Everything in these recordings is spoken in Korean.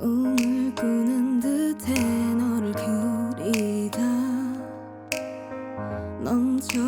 꿈을 꾸는 듯해 너를 그리다 멈춰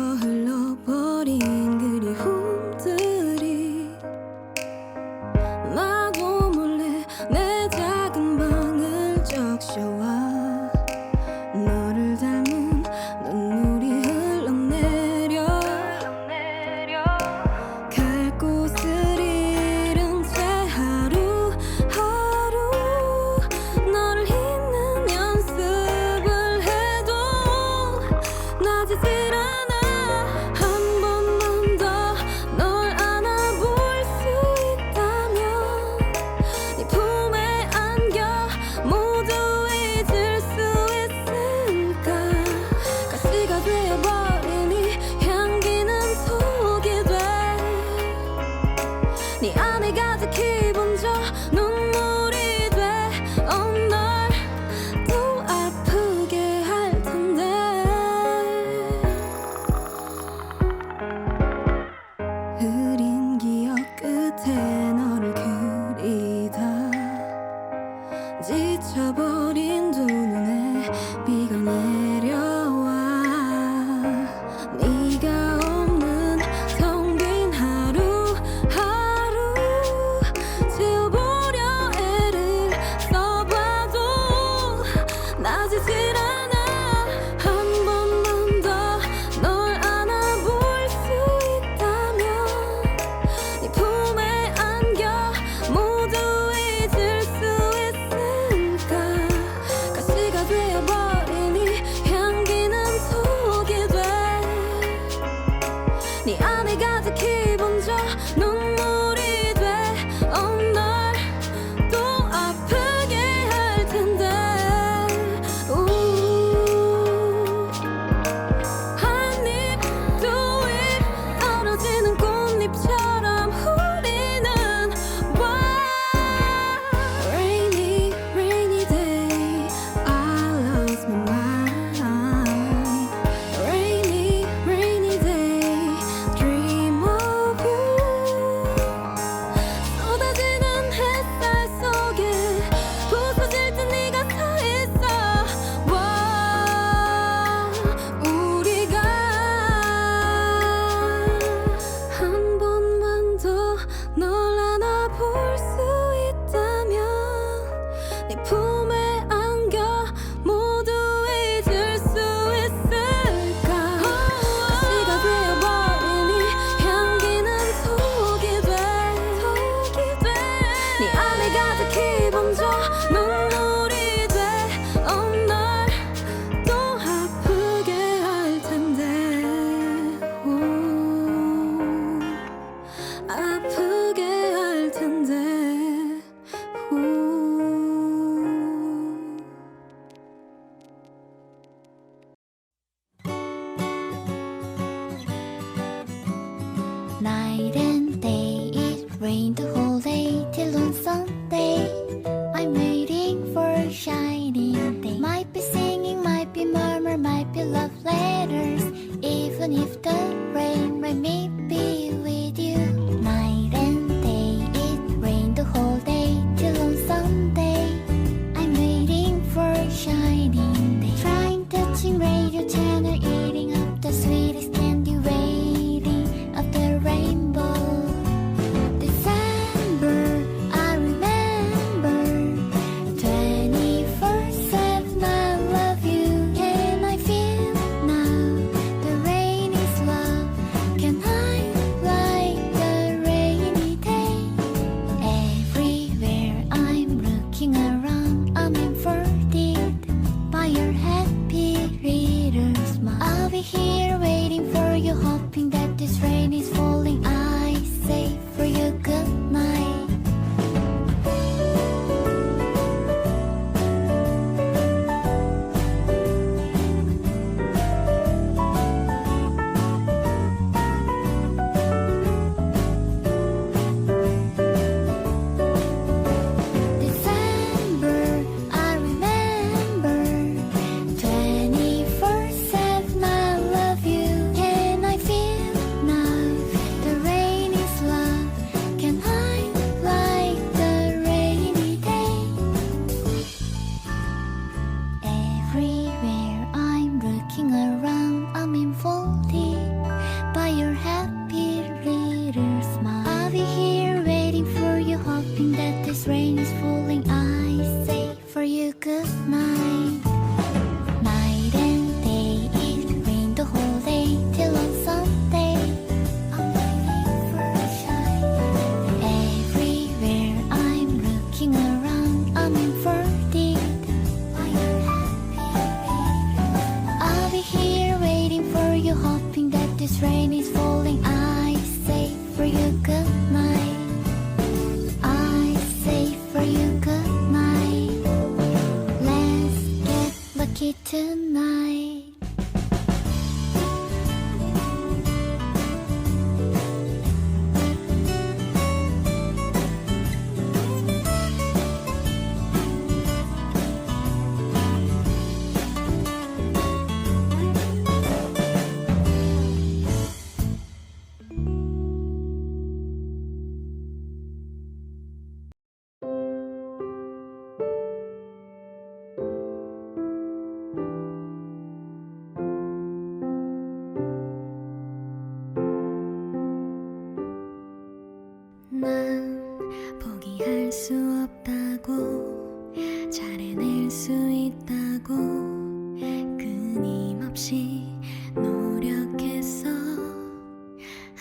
tonight.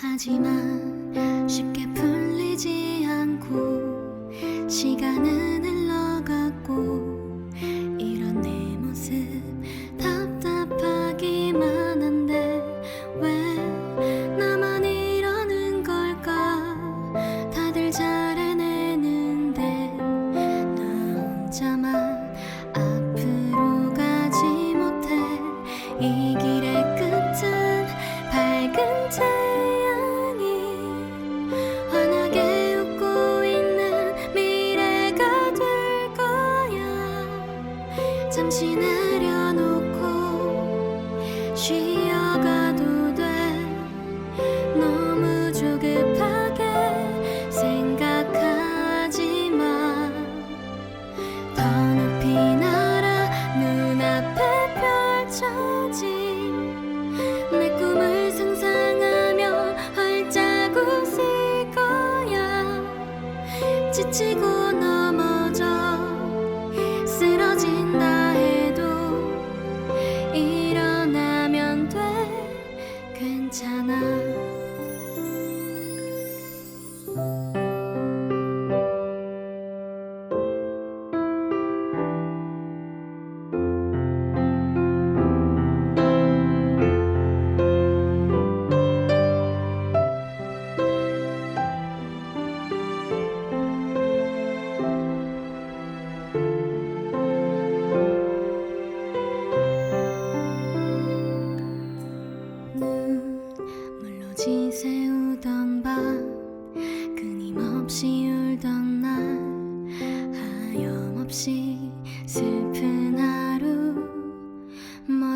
하지만 쉽게 풀리지 않고 시간은 흘러갔고 이런 내 모습 답답하기만 한데 왜 나만 이러는 걸까? 다들 잘 해내는데 나 혼자만 앞으로 가지 못해 이 길에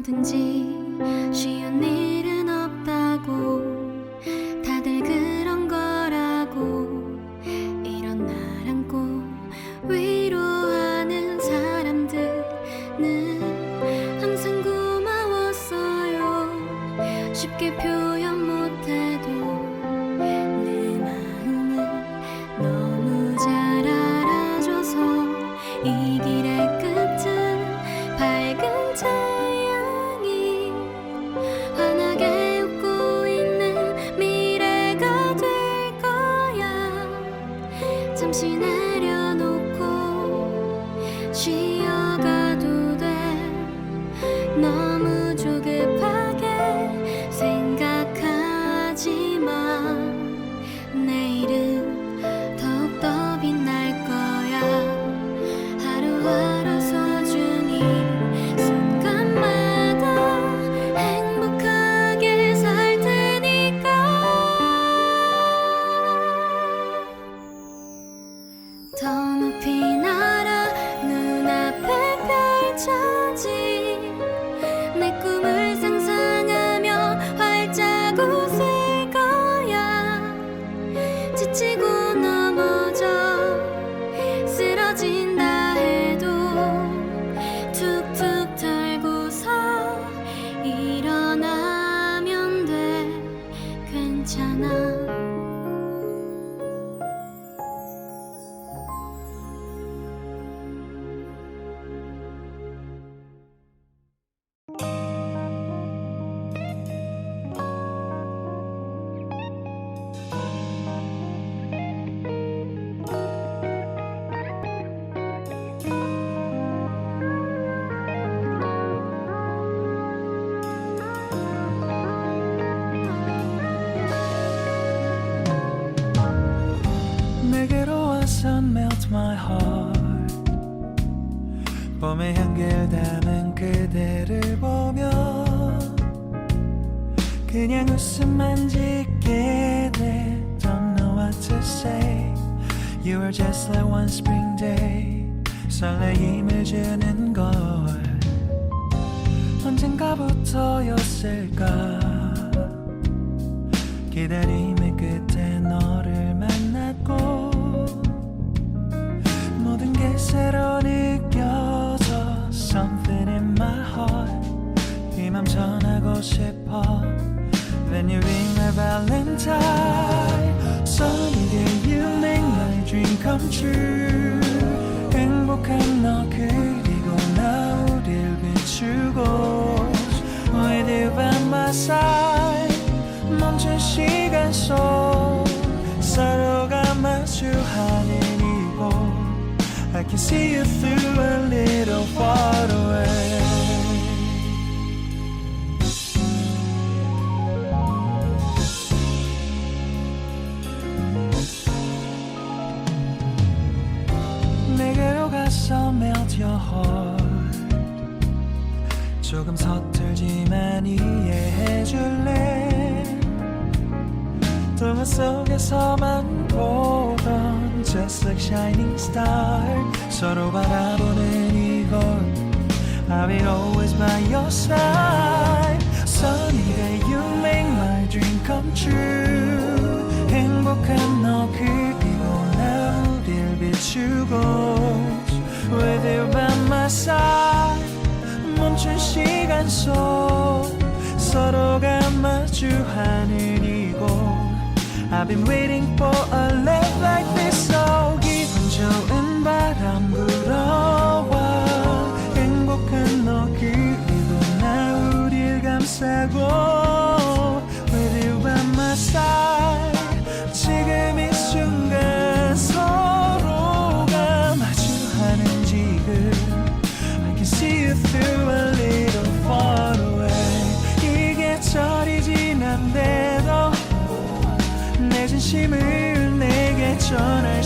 뭐든지 쉬운 일은 없다고. 다들 그런 거라고. 이런 날 안고 위로하는 사람들은 항상 고마웠어요. 쉽게 표현 못 너 sun melt my heart 봄의 향기를 담은 그대를 보며 그냥 웃음만 짓게 돼 Don't know what to say You are just like one spring day 설레임을 주는 걸 언젠가부터였을까 기다림 새로 느껴져 Something in my heart 이 맘 전하고 싶어 When you ring my valentine Sunny day you make my dream come true 행복한 너 그리고 나 우릴 비추고 With you by my side 멈춘 시간 속 서로가 마주하는 이곳 I can see you through a little far away 내게로 가서 melt your heart 조금 서툴지만 이해해줄래 동화 속에서만 보던 Just like shining star 서로 바라보는 이곳 I will always by your side Sunny day you make my dream come true 행복한 너 그리고 나 우릴 비추고 With you by my side 멈춘 시간 속 서로가 마주하는 이곳 I've been waiting for a love like this so 기분 좋은 바람 불어와 행복한 너 그리고 나 우릴 감싸고 진심을 내게 전할